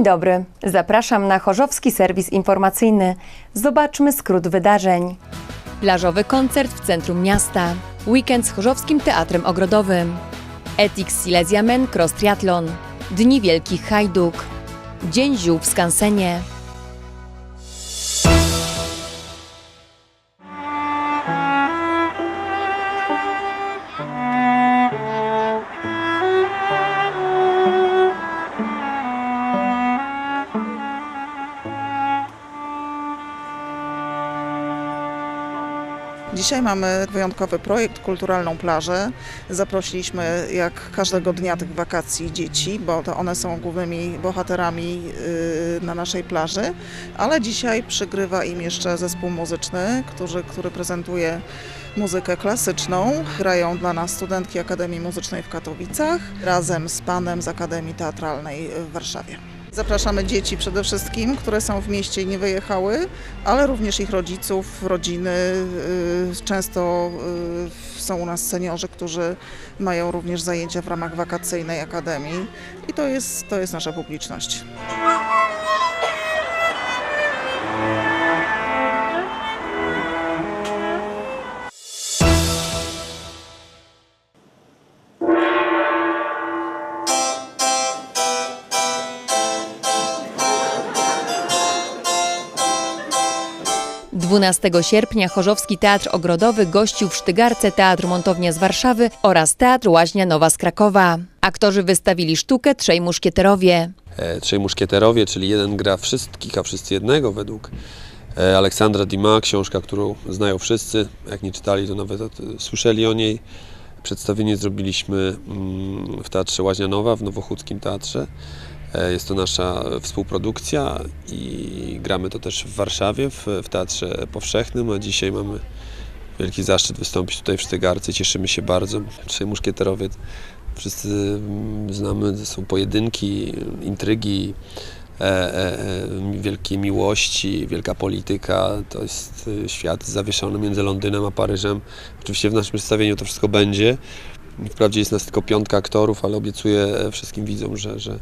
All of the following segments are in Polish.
Dzień dobry, zapraszam na Chorzowski Serwis Informacyjny. Zobaczmy skrót wydarzeń. Plażowy koncert w centrum miasta. Weekend z Chorzowskim Teatrem Ogrodowym. Ethics Silesia Men Cross Triathlon. Dni Wielkich Hajduk. Dzień Ziół w Skansenie. Dzisiaj mamy wyjątkowy projekt Kulturalną Plażę. Zaprosiliśmy jak każdego dnia tych wakacji dzieci, bo to one są głównymi bohaterami yy, na naszej plaży, ale dzisiaj przygrywa im jeszcze zespół muzyczny, który, który prezentuje muzykę klasyczną. Grają dla nas studentki Akademii Muzycznej w Katowicach razem z panem z Akademii Teatralnej w Warszawie. Zapraszamy dzieci przede wszystkim, które są w mieście i nie wyjechały, ale również ich rodziców, rodziny. y, Często y, są u nas seniorzy, którzy mają również zajęcia w ramach wakacyjnej akademii i to jest, to jest nasza publiczność. – 12 sierpnia Chorzowski Teatr Ogrodowy gościł w Sztygarce Teatr Montownia z Warszawy oraz Teatr Łaźnia Nowa z Krakowa. Aktorzy wystawili sztukę Trzej Muszkieterowie. e, Trzej Muszkieterowie, czyli jeden gra wszystkich, a wszyscy jednego według e, Aleksandra Dima, książka, którą znają wszyscy. Jak nie czytali, to nawet e, słyszeli o niej. Przedstawienie zrobiliśmy mm, w Teatrze Łaźnianowa, w Nowochódzkim Teatrze. E, Jest to nasza współprodukcja i gramy to też w Warszawie, w, w Teatrze Powszechnym, a dzisiaj mamy wielki zaszczyt wystąpić tutaj w Sztygarce. Cieszymy się bardzo. Trzej Muszkieterowie Wszyscy mm, znamy, są pojedynki, intrygi, e, e, e, wielkie miłości, wielka polityka. To jest e, świat zawieszony między Londynem a Paryżem. Oczywiście w naszym przedstawieniu to wszystko będzie. Wprawdzie jest nas tylko piątka aktorów, ale obiecuję wszystkim widzom, że, że,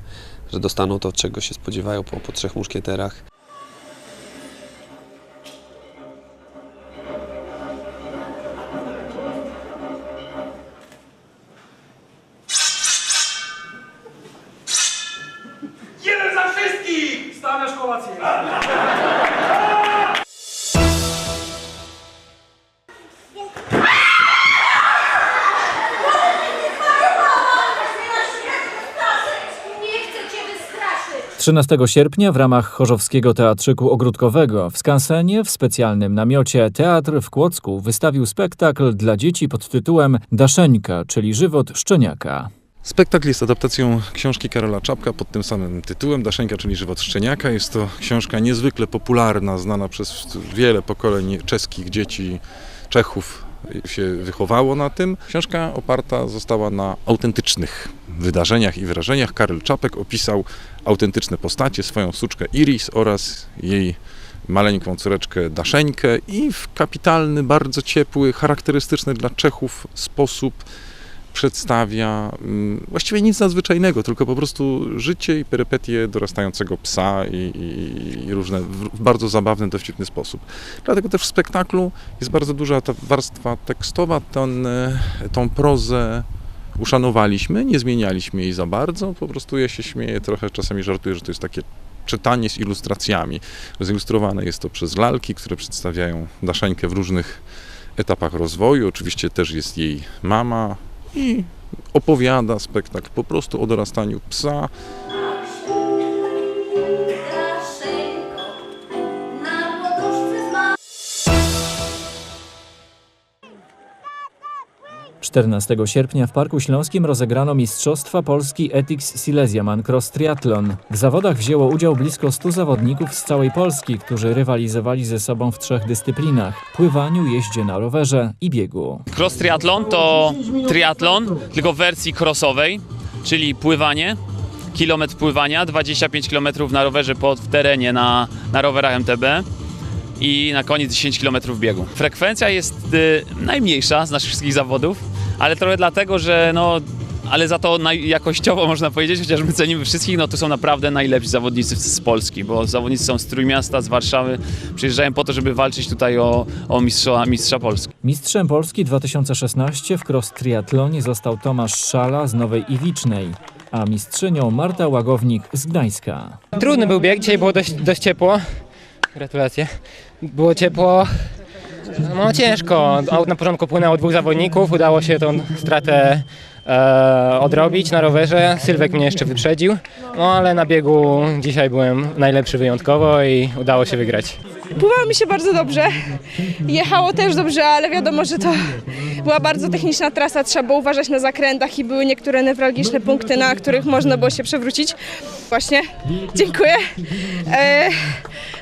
że dostaną to, czego się spodziewają po, po trzech muszkieterach. Jeden za wszystkich! Stawiasz kolację. 13 sierpnia w ramach Chorzowskiego Teatrzyku Ogródkowego w Skansenie w specjalnym namiocie Teatr w Kłodzku wystawił spektakl dla dzieci pod tytułem Daszeńka, czyli żywot szczeniaka. Spektakl jest adaptacją książki Karola Czapka pod tym samym tytułem, Daszenka, czyli Żywot Szczeniaka. Jest to książka niezwykle popularna, znana przez wiele pokoleń czeskich dzieci, Czechów się wychowało na tym. Książka oparta została na autentycznych wydarzeniach i wrażeniach. Karol Czapek opisał autentyczne postacie, swoją suczkę Iris oraz jej maleńką córeczkę Daszeńkę i w kapitalny, bardzo ciepły, charakterystyczny dla Czechów sposób przedstawia mm, właściwie nic nadzwyczajnego, tylko po prostu życie i perypetie dorastającego psa i, i, i różne w bardzo zabawny, dowcipny sposób. Dlatego też w spektaklu jest bardzo duża ta warstwa tekstowa, ten, e, tą prozę uszanowaliśmy, nie zmienialiśmy jej za bardzo, po prostu ja się śmieję, trochę czasami żartuję, że to jest takie czytanie z ilustracjami. Zilustrowane jest to przez lalki, które przedstawiają Daszeńkę w różnych etapach rozwoju. Oczywiście też jest jej mama, i opowiada spektakl po prostu o dorastaniu psa. 14 sierpnia w Parku Śląskim rozegrano Mistrzostwa Polski Ethics Silesia Man Cross Triathlon. W zawodach wzięło udział blisko 100 zawodników z całej Polski, którzy rywalizowali ze sobą w trzech dyscyplinach – pływaniu, jeździe na rowerze i biegu. Cross triathlon to triatlon, tylko w wersji crossowej, czyli pływanie, kilometr pływania, 25 km na rowerze pod, w terenie na, na rowerach MTB i na koniec 10 km biegu. Frekwencja jest y, najmniejsza z naszych wszystkich zawodów, ale trochę dlatego, że no, ale za to naj- jakościowo można powiedzieć, chociaż my cenimy wszystkich, no to są naprawdę najlepsi zawodnicy z z Polski, bo zawodnicy są z Trójmiasta, z Warszawy, przyjeżdżają po to, żeby walczyć tutaj o, o mistrza, mistrza Polski. Mistrzem Polski 2016 w cross triatlonie został Tomasz Szala z Nowej Iwicznej, a mistrzynią Marta Łagownik z Gdańska. Trudny był bieg, dzisiaj było dość, dość ciepło. Gratulacje. Było ciepło. No ciężko. Aut na początku płynęło dwóch zawodników, udało się tą stratę e, odrobić na rowerze. Sylwek mnie jeszcze wyprzedził. No ale na biegu dzisiaj byłem najlepszy wyjątkowo i udało się wygrać. Pływało mi się bardzo dobrze. Jechało też dobrze, ale wiadomo, że to była bardzo techniczna trasa. Trzeba było uważać na zakrętach i były niektóre newralgiczne punkty, na których można było się przewrócić. Właśnie, dziękuję. E,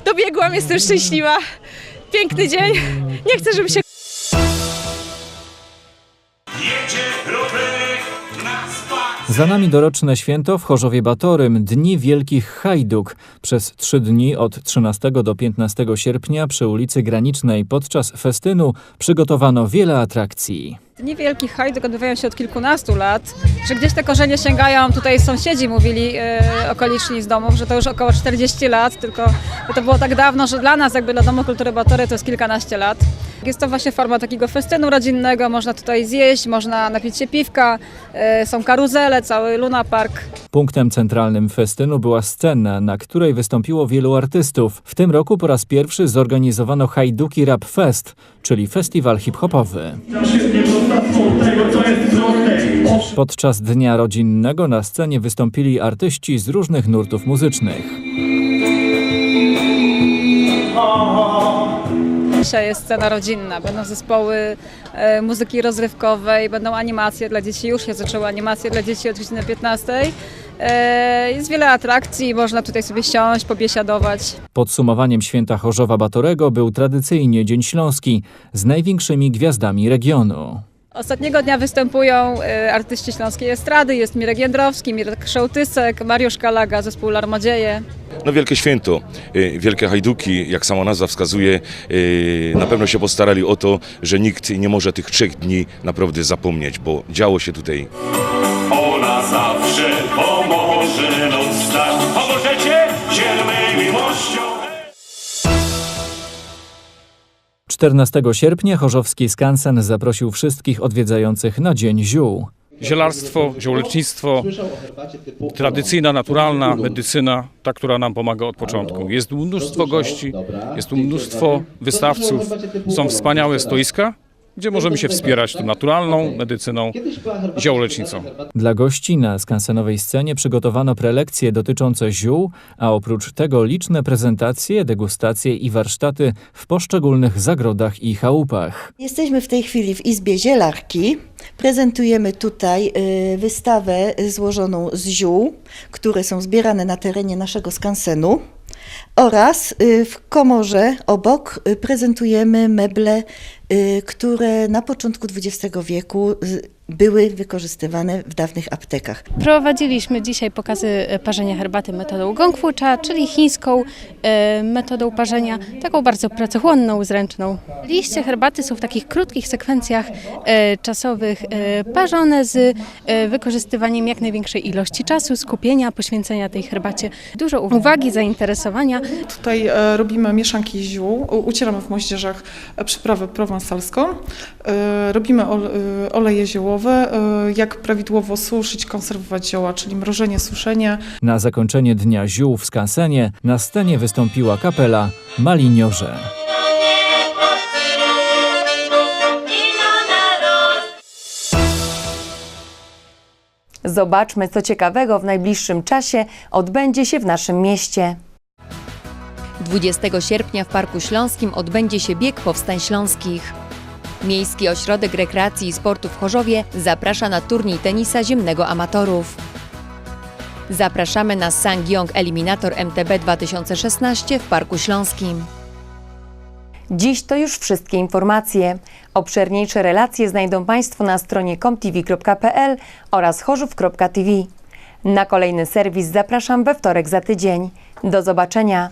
dobiegłam, jestem szczęśliwa. Piękny dzień. Nie chcę, żeby się Za nami doroczne święto w Chorzowie Batorym, Dni Wielkich Hajduk. Przez trzy dni od 13 do 15 sierpnia przy ulicy Granicznej podczas festynu przygotowano wiele atrakcji. Dni Wielkich Hajduk odbywają się od kilkunastu lat, że gdzieś te korzenie sięgają, tutaj sąsiedzi mówili e, okoliczni z domów, że to już około 40 lat, tylko to było tak dawno, że dla nas jakby dla Domu Kultury Batory to jest kilkanaście lat. Jest to właśnie forma takiego festynu rodzinnego, można tutaj zjeść, można napić się piwka, e, są karuzele, cały Luna Park. Punktem centralnym festynu była scena, na której wystąpiło wielu artystów. W tym roku po raz pierwszy zorganizowano Hajduki Rap Fest, czyli festiwal hip-hopowy. Podczas dnia rodzinnego na scenie wystąpili artyści z różnych nurtów muzycznych. Dzisiaj jest scena rodzinna, będą zespoły e, muzyki rozrywkowej, będą animacje dla dzieci, już się zaczęły animacje dla dzieci od godziny 15. E, jest wiele atrakcji, można tutaj sobie siąść, pobiesiadować. Podsumowaniem święta Chorzowa Batorego był tradycyjnie Dzień Śląski z największymi gwiazdami regionu. Ostatniego dnia występują e, artyści śląskiej estrady, jest Mirek Jędrowski, Mirek Szołtysek, Mariusz Kalaga, zespół Larmodzieje. No wielkie święto, y, wielkie hajduki, jak sama nazwa wskazuje, y, na pewno się postarali o to, że nikt nie może tych trzech dni naprawdę zapomnieć, bo działo się tutaj Ona zawsze pomoże nam stać. Pomożecie zielonej miłością. 14 sierpnia Chorzowski Skansen zaprosił wszystkich odwiedzających na Dzień Ziół. Zielarstwo, ziołolecznictwo, tradycyjna, naturalna medycyna, ta, która nam pomaga od początku. Jest mnóstwo gości, jest tu mnóstwo wystawców, są wspaniałe stoiska, gdzie możemy się wspierać tą naturalną medycyną, ziołolecznicą. Dla gości na skansenowej scenie przygotowano prelekcje dotyczące ziół, a oprócz tego liczne prezentacje, degustacje i warsztaty w poszczególnych zagrodach i chałupach. Jesteśmy w tej chwili w Izbie Zielarki. Prezentujemy tutaj y, wystawę złożoną z ziół, które są zbierane na terenie naszego skansenu. Oraz y, w komorze obok y, prezentujemy meble, y, które na początku XX wieku były wykorzystywane w dawnych aptekach. Prowadziliśmy dzisiaj pokazy e, parzenia herbaty metodą gongfucha, czyli chińską e, metodą parzenia, taką bardzo pracochłonną, zręczną. Liście herbaty są w takich krótkich sekwencjach e, czasowych parzone z wykorzystywaniem jak największej ilości czasu, skupienia, poświęcenia tej herbacie. Dużo uwagi, zainteresowania. Tutaj e, robimy mieszanki ziół, ucieramy w moździerzach przyprawę prowansalską, e, robimy e, oleje ziołowe, jak prawidłowo suszyć, konserwować zioła, czyli mrożenie, suszenie. Na zakończenie Dnia Ziół w skansenie na scenie wystąpiła kapela Maliniorze. Zobaczmy, co ciekawego w najbliższym czasie odbędzie się w naszym mieście. 20 sierpnia w Parku Śląskim odbędzie się bieg powstań śląskich. Miejski Ośrodek Rekreacji i Sportu w Chorzowie zaprasza na turniej tenisa ziemnego amatorów. Zapraszamy na Sangyong Eliminator MTB 2016 w Parku Śląskim. Dziś to już wszystkie informacje. Obszerniejsze relacje znajdą Państwo na stronie comtv.pl oraz chorzów.tv. Na kolejny serwis zapraszam we wtorek za tydzień. Do zobaczenia.